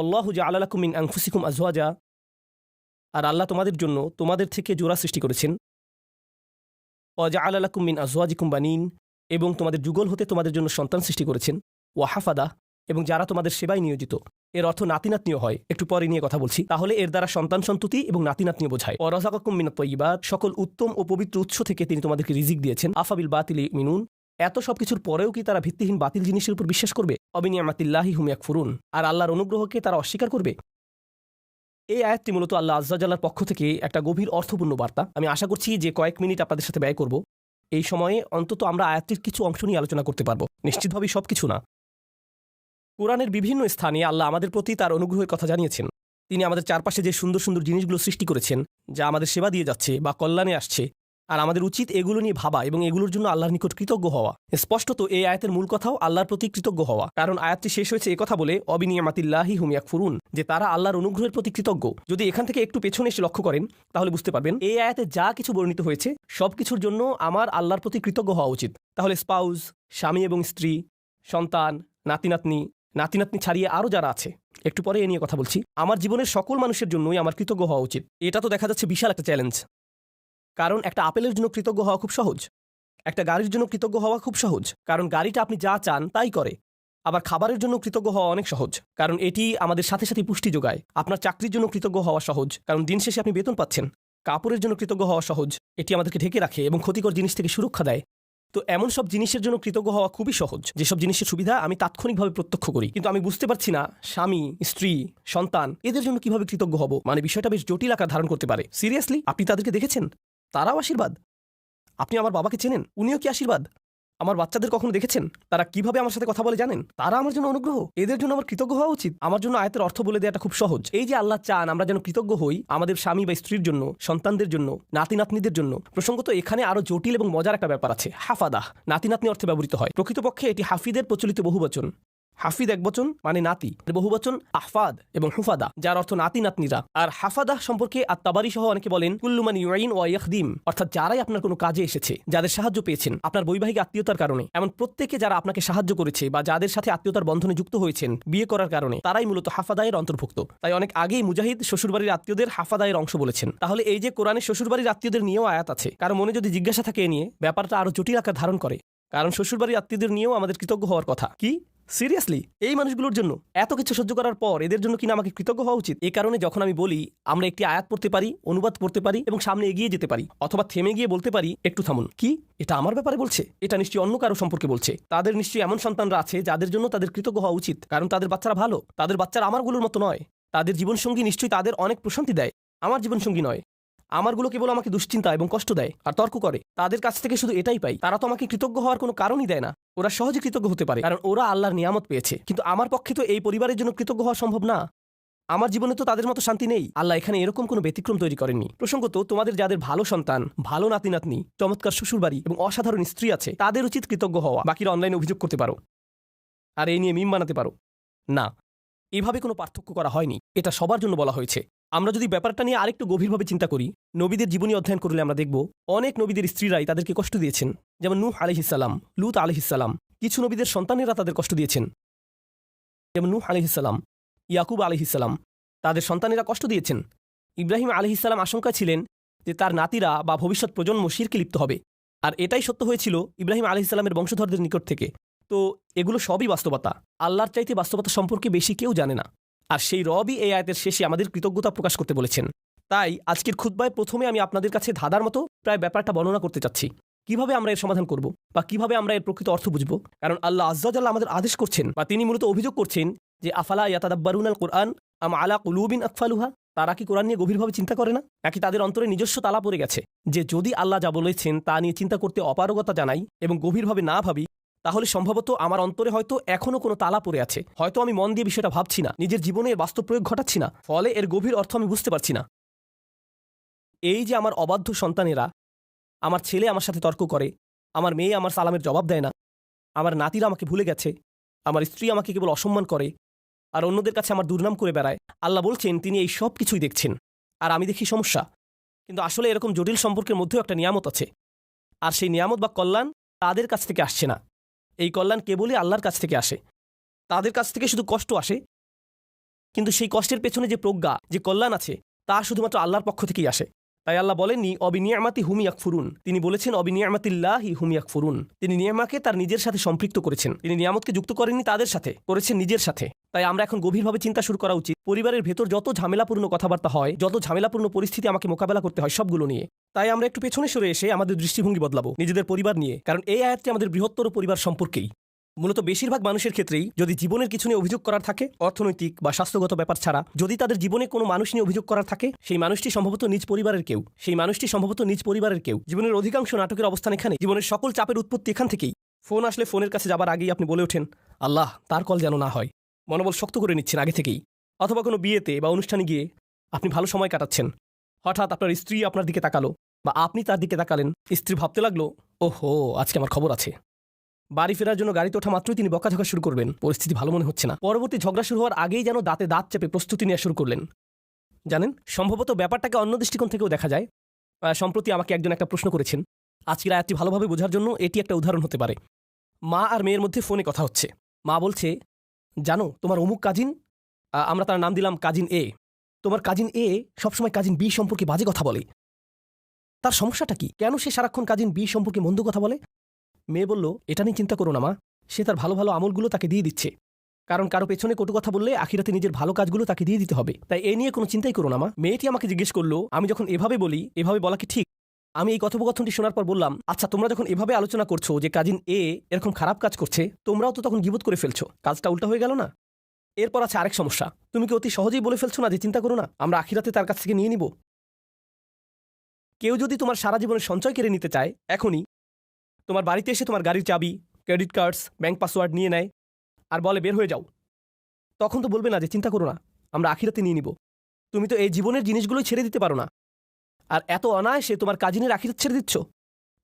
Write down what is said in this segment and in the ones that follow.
অল্লাহ জা আলাকুমিন আংফুসিকুম আজওয়াজা। আর আল্লাহ তোমাদের জন্য তোমাদের থেকে জোড়া সৃষ্টি করেছেন। অজা আলাকুম মিন আজওয়াজিকুম বানিন, এবং তোমাদের যুগল হতে তোমাদের জন্য সন্তান সৃষ্টি করেছেন। ওয়াহাফাদা এবং যারা তোমাদের সেবায় নিয়োজিত। এর অর্থ নাতিনাতনিও হয়। একটু পরে নিয়ে কথা বলছি। তাহলে এর দ্বারা সন্তান সন্ততি এবং নাতিনাতনিও বোঝায়। অরজাকাকুম মিনাত তৈবাদ সকল উত্তম ও পবিত্র উৎস থেকে তিনি তোমাদেরকে রিজিক দিয়েছেন। আফাবিল বাতিল মিনুন এত সবকিছুর পরেও কি তারা ভিত্তিহীন বাতিল জিনিসের উপর বিশ্বাস করবে? অবিনিয়ামাতিল্লাহি হুমিয়াক ফুরুন আর আল্লাহর অনুগ্রহকে তারা অস্বীকার করবে? এই আয়াতটি মূলত আল্লাহ আজ্জাল্লার পক্ষ থেকে একটা গভীর অর্থপূর্ণ বার্তা। আমি আশা করছি যে কয়েক মিনিট আপনাদের সাথে ব্যয় করব। এই সময়ে অন্তত আমরা আয়াতটির কিছু অংশ নিয়ে আলোচনা করতে পারব। নিশ্চিতভাবেই সব কিছু না। কোরআনের বিভিন্ন স্থানে আল্লাহ আমাদের প্রতি তার অনুগ্রহের কথা জানিয়েছেন। তিনি আমাদের চারপাশে যে সুন্দর সুন্দর জিনিসগুলো সৃষ্টি করেছেন, যা আমাদের সেবা দিয়ে যাচ্ছে বা কল্যাণে আসছে আর আমাদের উচিত এগুলো নিয়ে ভাবা এবং এগুলোর জন্য আল্লাহর নিকট কৃতজ্ঞ হওয়া। স্পষ্টত এই আয়াতের মূল কথাও আল্লাহর প্রতি কৃতজ্ঞ হওয়া। কারণ আয়াতটি শেষ হয়েছে কথা বলে, অবিনিয়ামাতিল্লাহি হুমিয়াক ফুরুন যে তারা আল্লাহর অনুগ্রহের প্রতি কৃতজ্ঞ। যদি এখান থেকে একটু পেছনে এসে লক্ষ্য করেন, তাহলে বুঝতে পারবেন, এই আয়াতে যা কিছু বর্ণিত হয়েছে, সব কিছুর জন্য আমার আল্লাহর প্রতি কৃতজ্ঞ হওয়া উচিত। তাহলে স্পাউস, স্বামী এবং স্ত্রী, সন্তান, নাতিনাতনি নাতিনাতনি ছাড়িয়ে আরও যারা আছে, একটু পরে এ নিয়ে কথা বলছি। আমার জীবনের সকল মানুষের জন্যই আমার কৃতজ্ঞ হওয়া উচিত। এটা তো দেখা যাচ্ছে বিশাল একটা চ্যালেঞ্জ কারণ একটা আপেলের জন্য কৃতজ্ঞ হওয়া খুব সহজ। একটা গাড়ির জন্য কৃতজ্ঞ হওয়া খুব সহজ, কারণ গাড়িটা আপনি যা চান তাই করে। আবার খাবারের জন্য কৃতজ্ঞ হওয়া অনেক সহজ, কারণ এটি আমাদের সাথে সাথে পুষ্টি যোগায়। আপনার চাকরির জন্য কৃতজ্ঞ হওয়া সহজ, কারণ দিন শেষে আপনি বেতন পাচ্ছেন। কাপড়ের জন্য কৃতজ্ঞ হওয়া সহজ, এটি আমাদেরকে ঢেকে রাখে এবং ক্ষতিকর জিনিস থেকে সুরক্ষা দেয়। তো এমন সব জিনিসের জন্য কৃতজ্ঞ হওয়া খুবই সহজ। যেসব জিনিসের সুবিধা আমি তাৎক্ষণিকভাবে প্রত্যক্ষ করি। কিন্তু আমি বুঝতে পারছি না, স্বামী, স্ত্রী, সন্তান, এদের জন্য কীভাবে কৃতজ্ঞ হব? মানে বিষয়টা বেশ জটিল আকার ধারণ করতে পারে। সিরিয়াসলি, আপনি তাদেরকে দেখেছেন? তারাও আশীর্বাদ? আপনি আমার বাবাকে চেনেন, উনিও কি আশীর্বাদ? আমার বাচ্চাদের কখনো দেখেছেন? তারা কীভাবে আমার সাথে কথা বলে জানেন? তারা আমার জন্য অনুগ্রহ। এদের জন্য আমার কৃতজ্ঞ হওয়া উচিত। আমার জন্য আয়তের অর্থ বলে দেওয়াটা খুব সহজ। এই যে আল্লাহ চান আমরা যেন কৃতজ্ঞ হই আমাদের স্বামী বা স্ত্রীর জন্য, সন্তানদের জন্য নাতি নাতনিদের জন্য, প্রসঙ্গত এখানে আরও জটিল এবং মজার একটা ব্যাপার আছে। হাফাদাহ নাতি নাতনি অর্থে ব্যবহৃত হয়। প্রকৃতপক্ষে এটি হাফিদের প্রচলিত বহুবচন। হাফিদ এক বচন মানে নাতি বহু বচন, আহফাদ এবং হুফাদা, যার অর্থ নাতি নাতনিরা। আর হাফাদাহ সম্পর্কে আত্মাবারি সহ অনেকে বলেন কুল্লুমান ইউআইন ও ইয়াকদিম অর্থাৎ যারাই আপনার কোনো কাজে এসেছে, যাদের সাহায্য পেয়েছেন, আপনার বৈবাহিক আত্মীয়তার কারণে। এমন প্রত্যেকে যারা আপনাকে সাহায্য করেছে বা যাদের সাথে আত্মীয়তার বন্ধনে যুক্ত হয়েছেন, বিয়ে করার কারণে, তারাই মূলত হাফাদায়ের অন্তর্ভুক্ত। তাই অনেক আগেই মুজাহিদ শ্বশুরবাড়ির আত্মীয়দের হাফাদায়ের অংশ বলেছেন। তাহলে এই যে কোরআনে শ্বশুরবাড়ির আত্মীয়দের নিয়েও আয়াত আছে, কারও মনে যদি জিজ্ঞাসা থাকে এ নিয়ে, ব্যাপারটা আরও জটিল আকার ধারণ করে। কারণ শ্বশুরবাড়ির আত্মীয়দের নিয়েও আমাদের কৃতজ্ঞ হওয়ার কথা। কি? সিরিয়াসলি এই মানুষগুলোর জন্য? এত কিছু সহ্য করার পর এদের জন্য কিনা আমাকে কৃতজ্ঞ হওয়া উচিত? এই কারণে যখন আমি বলি, আমরা একটি আয়াত পড়তে পারি, অনুবাদ পড়তে পারি এবং সামনে এগিয়ে যেতে পারি, অথবা থেমে গিয়ে বলতে পারি, একটু থামুন। কি? এটা আমার ব্যাপারে বলছে? এটা নিশ্চয়ই অন্য কারও সম্পর্কে বলছে? তাদের নিশ্চয়ই এমন সন্তানরা আছে যাদের জন্য তাদের কৃতজ্ঞ হওয়া উচিত, কারণ তাদের বাচ্চারা ভালো। তাদের বাচ্চারা আমারগুলোর মতো নয়। তাদের জীবনসঙ্গী নিশ্চয়ই তাদের অনেক প্রশান্তি দেয়। আমার জীবনসঙ্গী নয়। আমারগুলো কেবল আমাকে দুশ্চিন্তা এবং কষ্ট দেয় আর তর্ক করে। তাদের কাছ থেকে শুধু এটাই পাই, তারা তো আমাকে কৃতজ্ঞ হওয়ার কোনো কারণই দেয় না। ওরা সহজে কৃতজ্ঞ হতে পারে, কারণ ওরা আল্লাহর নিয়ামত পেয়েছে। কিন্তু আমার পক্ষে তো এই পরিবারের জন্য কৃতজ্ঞ হওয়া সম্ভব না। আমার জীবনে তো তাদের মতো শান্তি নেই। আল্লাহ এখানে এরকম কোনো ব্যতিক্রম তৈরি করেননি। প্রসঙ্গত, তোমাদের যাদের ভালো সন্তান, ভালো নাতি নাতনি চমৎকার শ্বশুরবাড়ি এবং অসাধারণ স্ত্রী আছে, তাদের উচিত কৃতজ্ঞ হওয়া। বাকিরা অনলাইনে অভিযোগ করতে পারো। আর এই নিয়ে মিম বানাতে পারো। না, এভাবে কোনো পার্থক্য করা হয়নি। এটা সবার জন্য বলা হয়েছে। আমরা যদি ব্যাপারটা নিয়ে আরেকটু গভীরভাবে চিন্তা করি, নবীদের জীবনী অধ্যয়ন করলে আমরা দেখব, অনেক নবীদের স্ত্রীরাই তাদেরকে কষ্ট দিয়েছেন। যেমন নূহ আলহিসাল্লাম লুত আলহিসাল্লাম কিছু নবীদের সন্তানেরা তাদের কষ্ট দিয়েছেন। যেমন নূহ আলহিসাল্লাম ইয়াকুব আলহিসাল্লাম তাদের সন্তানেরা কষ্ট দিয়েছেন। ইব্রাহিম আলহিসাল্লাম আশঙ্কা ছিলেন যে তার নাতিরা বা ভবিষ্যৎ প্রজন্ম শিরকে লিপ্ত হবে। আর এটাই সত্য হয়েছিল ইব্রাহিম আলহিসাল্লামের বংশধরদের নিকট থেকে। তো এগুলো সবই বাস্তবতা। আল্লাহর চাইতে বাস্তবতা সম্পর্কে বেশি কেউ জানে না। আর সেই রবই এই আয়াতের শেষে আমাদের কৃতজ্ঞতা প্রকাশ করতে বলেছেন। তাই আজকের খুদ্বায় প্রথমে আমি আপনাদের কাছে ধাঁধার মতো প্রায় ব্যাপারটা বর্ণনা করতে চাচ্ছি। কীভাবে আমরা এর সমাধান করব বা কীভাবে আমরা এর প্রকৃত অর্থ বুঝব? কারণ আল্লাহ আজ্জাল্লাহ আমাদের আদেশ করছেন বা তিনি মূলত অভিযোগ করছেন যে, আফালা ইয়াতাদাব্বারুন আল কোরআন আম আলা কুলুবিন আকফালুহা? তারা কি কোরআন নিয়ে গভীরভাবে চিন্তা করে না? নাকি তাদের অন্তরে নিজস্ব তালা পড়ে গেছে যে, যদি আল্লাহ যা বলেছেন তা নিয়ে চিন্তা করতে অপারগতা জানাই এবং গভীরভাবে না ভাবি তাহলে সম্ভবত আমার অন্তরে হয়তো এখনও কোনো তালা পড়ে আছে। হয়তো আমি মন দিয়ে বিষয়টা ভাবছি না, নিজের জীবনে এর বাস্তব প্রয়োগ ঘটাচ্ছি না, ফলে এর গভীর অর্থ আমি বুঝতে পারছি না। এই যে আমার অবাধ্য সন্তানেরা, আমার ছেলে আমার সাথে তর্ক করে, আমার মেয়ে আমার সালামের জবাব দেয় না, আমার নাতিরা আমাকে ভুলে গেছে, আমার স্ত্রী আমাকে কেবল অসম্মান করে, আর অন্যদের কাছে আমার দুর্নাম করে বেড়ায়, আল্লাহ বলছেন, তিনি এই সব কিছুই দেখছেন, আর আমি দেখি সমস্যা। কিন্তু আসলে এরকম জটিল সম্পর্কের মধ্যেও একটা নিয়ামত আছে, আর সেই নিয়ামত বা কল্যাণ তাদের কাছ থেকে আসছে না। এই কল্যাণ কেবলই আল্লাহর কাছ থেকে আসে। তাদের কাছ থেকে শুধু কষ্ট আসে। কিন্তু সেই কষ্টের পেছনে যে প্রজ্ঞা, যে কল্যাণ আছে, তা শুধুমাত্র আল্লাহর পক্ষ থেকেই আসে। তাই আল্লাহ বলেননি অবিনিয়ামাতি হুমিয়াক ফুরুন তিনি বলেছেন অবিনিয়ামাতিল্লাহি হুমিয়াক ফুরুন তিনি নিয়ামাকে তার নিজের সাথে সম্পৃক্ত করেছেন। তিনি নিয়ামতকে যুক্ত করেননি তাদের সাথে, করেছেন নিজের সাথে। তাই আমরা এখন গভীরভাবে চিন্তা শুরু করা উচিত। পরিবারের ভেতর যত ঝামেলাপূর্ণ কথাবার্তা হয়, যত ঝামেলাপূর্ণ পরিস্থিতি আমাকে মোকাবেলা করতে হয় সবগুলো নিয়ে, তাই আমরা একটু পেছনে সরে এসে আমাদের দৃষ্টিভঙ্গি বদলাবো নিজেদের পরিবার নিয়ে, কারণ এই আয়াতটি আমাদের বৃহত্তর পরিবার সম্পর্কেই। মূলত বেশিরভাগ মানুষের ক্ষেত্রেই যদি জীবনের কিছু নিয়ে অভিযোগ করার থাকে, অর্থনৈতিক বা স্বাস্থ্যগত ব্যাপার ছাড়া, যদি তাদের জীবনে কোনো মানুষ নিয়ে অভিযোগ করার থাকে, সেই মানুষটি সম্ভবত নিজ পরিবারের কেউ। সেই মানুষটি সম্ভবত নিজ পরিবারের কেউ। জীবনের অধিকাংশ নাটকের অবস্থান এখানে। জীবনের সকল চাপের উৎপত্তি এখান থেকেই। ফোন আসলে ফোনের কাছে যাবার আগেই আপনি বলে ওঠেন, আল্লাহ, তার কল যেন না হয়। মনোবল শক্ত করে নিচ্ছেন আগে থেকেই। অথবা কোনো বিয়েতে বা অনুষ্ঠানে গিয়ে আপনি ভালো সময় কাটাচ্ছেন। হঠাৎ আপনার স্ত্রী আপনার দিকে তাকালো বা আপনি তার দিকে তাকালেন। স্ত্রী ভাবতে লাগল, ওহো, আজকে আমার খবর আছে। বাড়ি ফেরার জন্য গাড়িতে ওঠা মাত্রই তিনি বকাঝকা শুরু করবেন। পরিস্থিতি ভালো মনে হচ্ছে না। পরবর্তী ঝগড়া শুরু হওয়ার আগেই যেন দাঁতে দাঁত চেপে প্রস্তুতি নেওয়া শুরু করলেন। জানেন, সম্ভবত ব্যাপারটাকে অন্য দৃষ্টিকোণ থেকেও দেখা যায়। সম্প্রতি আমাকে একজন একটা প্রশ্ন করেছেন। আজকের আয়াতটি ভালোভাবে বোঝার জন্য এটি একটা উদাহরণ হতে পারে। মা আর মেয়ের মধ্যে ফোনে কথা হচ্ছে। মা বলছে, জানো, তোমার অমুক কাজিন আমরা তার নাম দিলাম কাজিন এ। তোমার কাজিন এ সবসময় কাজিন বি সম্পর্কে বাজে কথা বলে। তার সমস্যাটা কি? কেন সে সারাক্ষণ কাজিন বি সম্পর্কে মন্দ কথা বলে? মেয়ে বলল, এটা নিয়ে চিন্তা করো না, মা। সে তার ভালো ভালো আমলগুলো তাকে দিয়ে দিচ্ছে। কারণ কারও পেছনে কটু কথা বললে আখিরাতে নিজের ভালো কাজগুলো তাকে দিয়ে দিতে হবে। তাই এ নিয়ে কোনো চিন্তাই করো না, মা। মেয়েটি আমাকে জিজ্ঞেস করল, আমি যখন এভাবে বলি, এভাবে বলা কি ঠিক? আমি এই কথোপকথনটি শোনার পর বললাম আচ্ছা তোমরা যখন এভাবে আলোচনা করছ যে কাজিন এ এরকম খারাপ কাজ করছে, তোমরাও তো তখন গিবত করে ফেলছো। কাজটা উল্টা হয়ে গেল না? এরপর আছে আরেক সমস্যা। তুমি কি অতি সহজেই বলে ফেলছো না যে চিন্তা করো না, আমরা আখিরাতে তার কাছ থেকে নিয়ে নিব? কেউ যদি তোমার সারা জীবনের সঞ্চয় কেড়ে নিতে চায়, এখনই তোমার বাড়িতে এসে তোমার গাড়ির চাবি ক্রেডিট কার্ডস ব্যাংক পাসওয়ার্ড নিয়ে নেয় আর বলে, বের হয়ে যাও। তখন তো বলবে না যে, চিন্তা করো না, আমরা আখিরাতে নিয়ে নিব। তুমি তো এই জীবনের জিনিসগুলোই ছেড়ে দিতে পারো না। আর এত অনায়াসে তোমার কাজিনের আখিরাত ছেড়ে দিচ্ছ?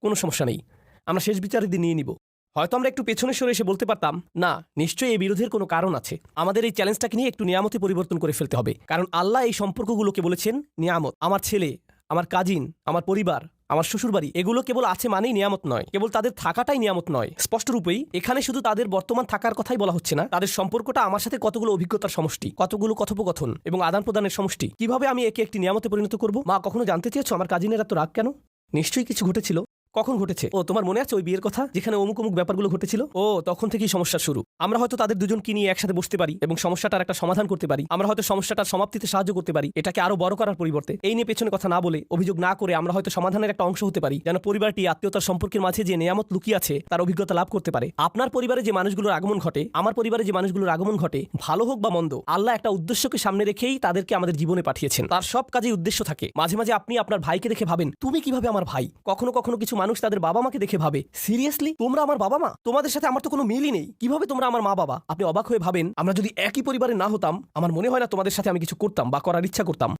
কোনো সমস্যা নেই। আমরা শেষ বিচারে দিয়ে নিয়ে নিব। হয়তো আমরা একটু পেছনে সরে এসে বলতে পারতাম, না, নিশ্চয়ই এই বিরোধের কোনো কারণ আছে। আমাদের এই চ্যালেঞ্জটাকে নিয়ে একটু নিয়ামতে পরিবর্তন করে ফেলতে হবে। কারণ আল্লাহ এই সম্পর্কগুলোকে বলেছেন, নিয়ামত, আমার ছেলে, আমার কাজিন, আমার পরিবার আমার শ্বশুরবাড়ি, এগুলো কেবল আছে মানেই নিয়ামত নয়। কেবল তাদের থাকাটাই নিয়ামত নয়। স্পষ্ট রূপেই এখানে শুধু তাদের বর্তমান থাকার কথাই বলা হচ্ছে না, তাদের সম্পর্কটা আমার সাথে কতগুলো অভিজ্ঞতার সমষ্টি, কতগুলো কথোপকথন এবং আদান প্রদানের সমষ্টি। কীভাবে আমি একে একটি নিয়ামতে পরিণত করব? মা, কখনো জানতে চেয়েছো আমার কাজিনের এত রাগ কেন? নিশ্চয়ই কিছু ঘটেছিল। কখন ঘটেছে? ও তোমার মনে আছে ওই বিয়ের কথা? যেখানে অমুক অমুক ব্যাপারগুলো ঘটেছিল? ও তখন থেকেই সমস্যা শুরু। আমরা হয়তো তাদের দুজনকে নিয়ে একসাথে বসতে পারি এবং সমস্যাটার একটা সমাধান করতে পারি। আমরা হয়তো সমস্যাটার সমাপ্তিতে সাহায্য করতে পারি। এটাকে আরও বড় করার পরিবর্তে। এই নিয়ে পেছনে কথা না বলে অভিযোগ না করে আমরা হয়তো সমাধানের একটা অংশ হতে পারি। যেন পরিবারটি আত্মীয়তার সম্পর্কের মাঝে যে নিয়ামত লুকিয়ে আছে তার অভিজ্ঞতা লাভ করতে পারে। আপনার পরিবারে যে মানুষগুলোর আগমন ঘটে আমার পরিবারে যে মানুষগুলোর আগমন ঘটে ভালো হোক বা মন্দ আল্লাহ একটা উদ্দেশ্যকে সামনে রেখেই তাদেরকে আমাদের জীবনে পাঠিয়েছেন। তার সব কাজেই উদ্দেশ্য থাকে। মাঝে মাঝে আপনি আপনার ভাইকে দেখে ভাবেন তুমি কীভাবে আমার ভাই? কখনো কখনো কিছু মানুষ তাদের বাবা মাকে দেখে ভাবে সিরিয়াসলি তোমরা আমার বাবা মা তোমাদের সাথে আমার তো কোনো মিলই নেই। কীভাবে তোমরা আমার মা বাবা আপনি অবাক হয়ে ভাবেন, আমরা যদি একই পরিবারে না হতাম, আমার মনে হয় না তোমাদের সাথে আমি কিছু করতাম বা করার ইচ্ছা করতাম।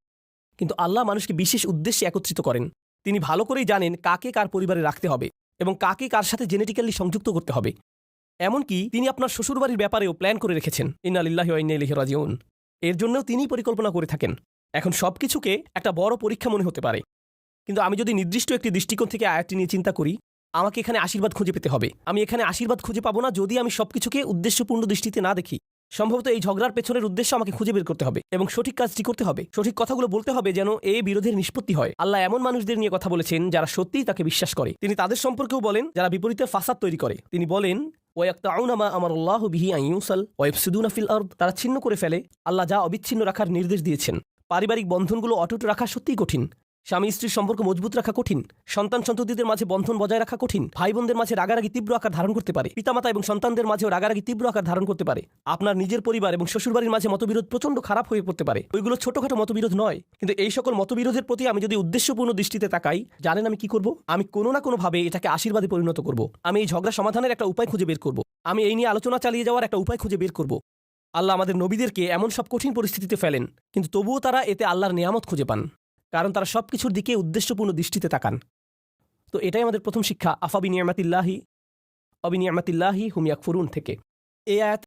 কিন্তু আল্লাহ মানুষকে বিশেষ উদ্দেশ্যে একত্রিত করেন। তিনি ভালো করেই জানেন কাকে কার পরিবারে রাখতে হবে এবং কাকে কার সাথে জেনেটিক্যালি সংযুক্ত করতে হবে। এমনকি তিনি আপনার শ্বশুরবাড়ির ব্যাপারেও প্ল্যান করে রেখেছেন ইন্নালিল্লাহি ওয়া ইন্না ইলাইহি রাজিউন। এর জন্যও তিনিই পরিকল্পনা করে থাকেন। এখন সবকিছুকে একটা বড় পরীক্ষা মনে হতে পারে। কিন্তু আমি যদি নির্দিষ্ট একটি দৃষ্টিকোণ থেকে আয়াতটি নিয়ে চিন্তা করি, আমাকে এখানে আশীর্বাদ খুঁজে পেতে হবে। আমি এখানে আশীর্বাদ খুঁজে পাবো না যদি আমি সবকিছুকে উদ্দেশ্যপূর্ণ দৃষ্টিতে না দেখি। সম্ভবত এই ঝগড়ার পেছনের উদ্দেশ্য আমাকে খুঁজে বের করতে হবে এবং সঠিক কাজটি করতে হবে। সঠিক কথাগুলো বলতে হবে যেন এই বিরোধের নিষ্পত্তি হয়। আল্লাহ এমন মানুষদের নিয়ে কথা বলেছেন যারা সত্যিই তাকে বিশ্বাস করে। তিনি তাদের সম্পর্কেও বলেন, যারা বিপরীতে ফাসাদ তৈরি করে। তিনি বলেন ওয়াক্তাউনামা আমার আল্লাহ বিহি আইউসাল ওয়েবসুদুনা ফিল আরদ। তারা ছিন্ন করে ফেলে। আল্লাহ যা অবিচ্ছিন্ন রাখার নির্দেশ দিয়েছেন। পারিবারিক বন্ধনগুলো অটুট রাখা সত্যিই কঠিন। স্বামী স্ত্রীর সম্পর্ক মজবুত রাখা কঠিন, সন্তান সন্ততিদের মাঝে বন্ধন বজায় রাখা কঠিন ভাই বোনদের মাঝে রাগারাগি তীব্র আকার ধারণ করতে পারে, পিতামাতা এবং সন্তানদের মাঝেও রাগারাগি তীব্র আকার ধারণ করতে পারে, আপনার নিজের পরিবার এবং শ্বশুরবাড়ির মাঝে মতবিরোধ প্রচণ্ড খারাপ হয়ে পড়তে পারে। ওইগুলো ছোটখাটো মতবিরোধ নয়, কিন্তু এই সকল মতবিরোধের প্রতি আমি যদি উদ্দেশ্যপূর্ণ দৃষ্টিতে তাকাই, জানেন আমি কি করব? আমি কোনো না কোনোভাবে এটাকে আশীর্বাদে পরিণত করব। আমি এই ঝগড়া সমাধানের একটা উপায় খুঁজে বের করব। আমি এই নিয়ে আলোচনা চালিয়ে যাওয়ার একটা উপায় খুঁজে বের করব। আল্লাহ আমাদের নবীদেরকে এমন সব কঠিন পরিস্থিতিতে ফেলেন, কিন্তু তবুও তারা এতে আল্লাহর নিয়ামত খুঁজে পান। কারণ তারা সব কিছুর দিকে উদ্দেশ্যপূর্ণ দৃষ্টিতে তাকান। তো এটাই আমাদের প্রথম শিক্ষা আফাবি নিয়ামাতিল্লাহি অবিনিয়ামাতিল্লাহি হুমিয়াক ফুরুন থেকে। এ আয়াত